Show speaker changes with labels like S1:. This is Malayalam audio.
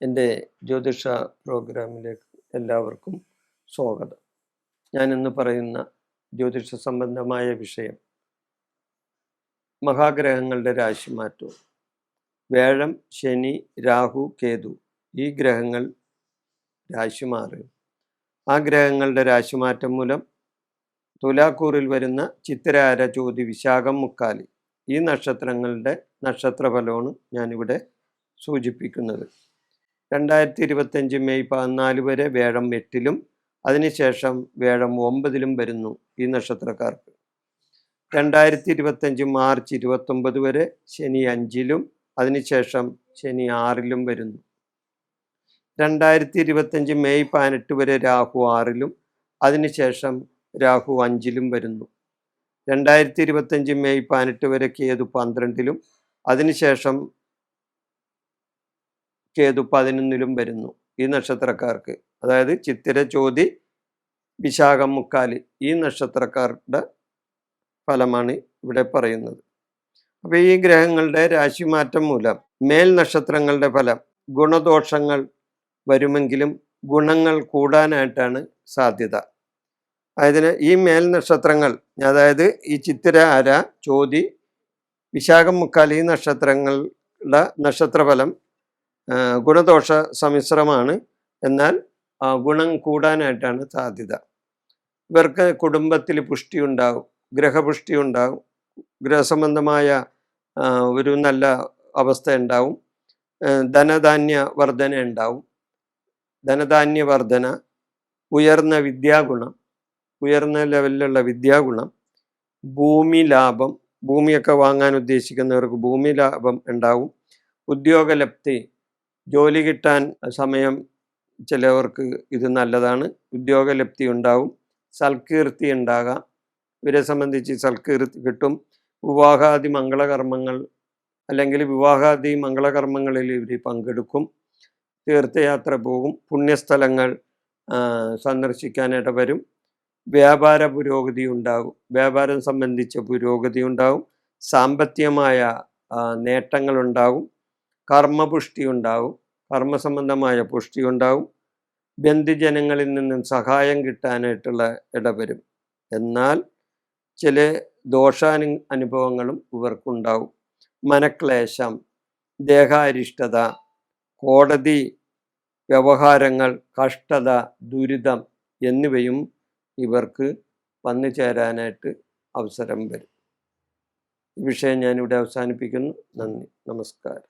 S1: എന്റെ ജ്യോതിഷ പ്രോഗ്രാമിലേക്ക് എല്ലാവർക്കും സ്വാഗതം. ഞാൻ ഇന്ന് പറയുന്ന ജ്യോതിഷ സംബന്ധമായ വിഷയം മഹാഗ്രഹങ്ങളുടെ രാശിമാറ്റവും വേഴം ശനി രാഹു കേതു ഈ ഗ്രഹങ്ങൾ രാശി മാറി. ആ ഗ്രഹങ്ങളുടെ രാശിമാറ്റം മൂലം തുലാക്കൂറിൽ വരുന്ന ചിത്തിരാര ജ്യോതി വിശാഖം മുക്കാലി ഈ നക്ഷത്രങ്ങളുടെ നക്ഷത്രഫലമാണ് ഞാനിവിടെ സൂചിപ്പിക്കുന്നത്. രണ്ടായിരത്തി ഇരുപത്തഞ്ച് മെയ് പതിനാല് വരെ വേഴം എട്ടിലും അതിനുശേഷം വേഴം ഒമ്പതിലും വരുന്നു ഈ നക്ഷത്രക്കാർക്ക്. രണ്ടായിരത്തി ഇരുപത്തഞ്ച് മാർച്ച് ഇരുപത്തൊമ്പത് വരെ ശനി അഞ്ചിലും അതിനുശേഷം ശനി ആറിലും വരുന്നു. രണ്ടായിരത്തി ഇരുപത്തഞ്ച് മെയ് പതിനെട്ട് വരെ രാഹു ആറിലും അതിനുശേഷം രാഹു അഞ്ചിലും വരുന്നു. രണ്ടായിരത്തി ഇരുപത്തഞ്ച് മെയ് പതിനെട്ട് വരെ കേതു പന്ത്രണ്ടിലും അതിനുശേഷം കേതു പതിനൊന്നിലും വരുന്നു ഈ നക്ഷത്രക്കാർക്ക്. അതായത് ചിത്തിര ചോതി വിശാഖം മുക്കാലി ഈ നക്ഷത്രക്കാരുടെ ഫലമാണ് ഇവിടെ പറയുന്നത്. അപ്പോൾ ഈ ഗ്രഹങ്ങളുടെ രാശിമാറ്റം മൂലം മേൽ നക്ഷത്രങ്ങളുടെ ഫലം ഗുണദോഷങ്ങൾ വരുമെങ്കിലും ഗുണങ്ങൾ കൂടാനായിട്ടാണ് സാധ്യത. അതിന് ഈ മേൽ നക്ഷത്രങ്ങൾ അതായത് ഈ ചിത്തിര ആര ചോതി വിശാഖം മുക്കാൽ ഈ നക്ഷത്രങ്ങളുടെ നക്ഷത്രഫലം ഗുണദോഷ സമ്മിശ്രമാണ്. എന്നാൽ ഗുണം കൂടാനായിട്ടാണ് സാധ്യത. ഇവർക്ക് കുടുംബത്തിൽ പുഷ്ടി ഉണ്ടാവും ഗ്രഹപുഷ്ടി ഉണ്ടാവും ഗ്രഹസംബന്ധമായ ഒരു നല്ല അവസ്ഥ ഉണ്ടാവും ധനധാന്യ വർധന ഉണ്ടാവും. ധനധാന്യ വർധന ഉയർന്ന വിദ്യാഗുണം ഉയർന്ന ലെവലിലുള്ള വിദ്യാഗുണം ഭൂമി ലാഭം ഭൂമിയൊക്കെ വാങ്ങാൻ ഉദ്ദേശിക്കുന്നവർക്ക് ഭൂമി ലാഭം ഉണ്ടാവും ഉദ്യോഗലബ്ധി ജോലി കിട്ടാൻ സമയം ചിലവർക്ക് ഇത് നല്ലതാണ്. ഉദ്യോഗലബ്ധി ഉണ്ടാവും. സൽകീർത്തി ഉണ്ടാകാം. ഇവരെ സംബന്ധിച്ച് സൽകീർത്തി കിട്ടും. വിവാഹാദി മംഗളകർമ്മങ്ങൾ അല്ലെങ്കിൽ വിവാഹാദി മംഗളകർമ്മങ്ങളിൽ ഇവർ പങ്കെടുക്കും. തീർത്ഥയാത്ര പോകും. പുണ്യസ്ഥലങ്ങൾ സന്ദർശിക്കാൻ വരും. വ്യാപാര പുരോഗതി ഉണ്ടാകും. വ്യാപാരം സംബന്ധിച്ച പുരോഗതി ഉണ്ടാകും. സാമ്പത്തികമായ നേട്ടങ്ങളുണ്ടാകും കർമ്മപുഷ്ടി ഉണ്ടാവും കർമ്മസംബന്ധമായ പുഷ്ടി ഉണ്ടാവും ബന്ധുജനങ്ങളിൽ നിന്നും സഹായം കിട്ടാനായിട്ടുള്ള ഇടവരും. എന്നാൽ ചില ദോഷാനു അനുഭവങ്ങളും ഇവർക്കുണ്ടാവും. മനക്ലേശം ദേഹാരിഷ്ടത കോടതി വ്യവഹാരങ്ങൾ കഷ്ടത ദുരിതം എന്നിവയും ഇവർക്ക് വന്നു ചേരാനായിട്ട് അവസരം വരും. ഈ വിഷയം ഞാനിവിടെ അവസാനിപ്പിക്കുന്നു. നന്ദി. നമസ്കാരം.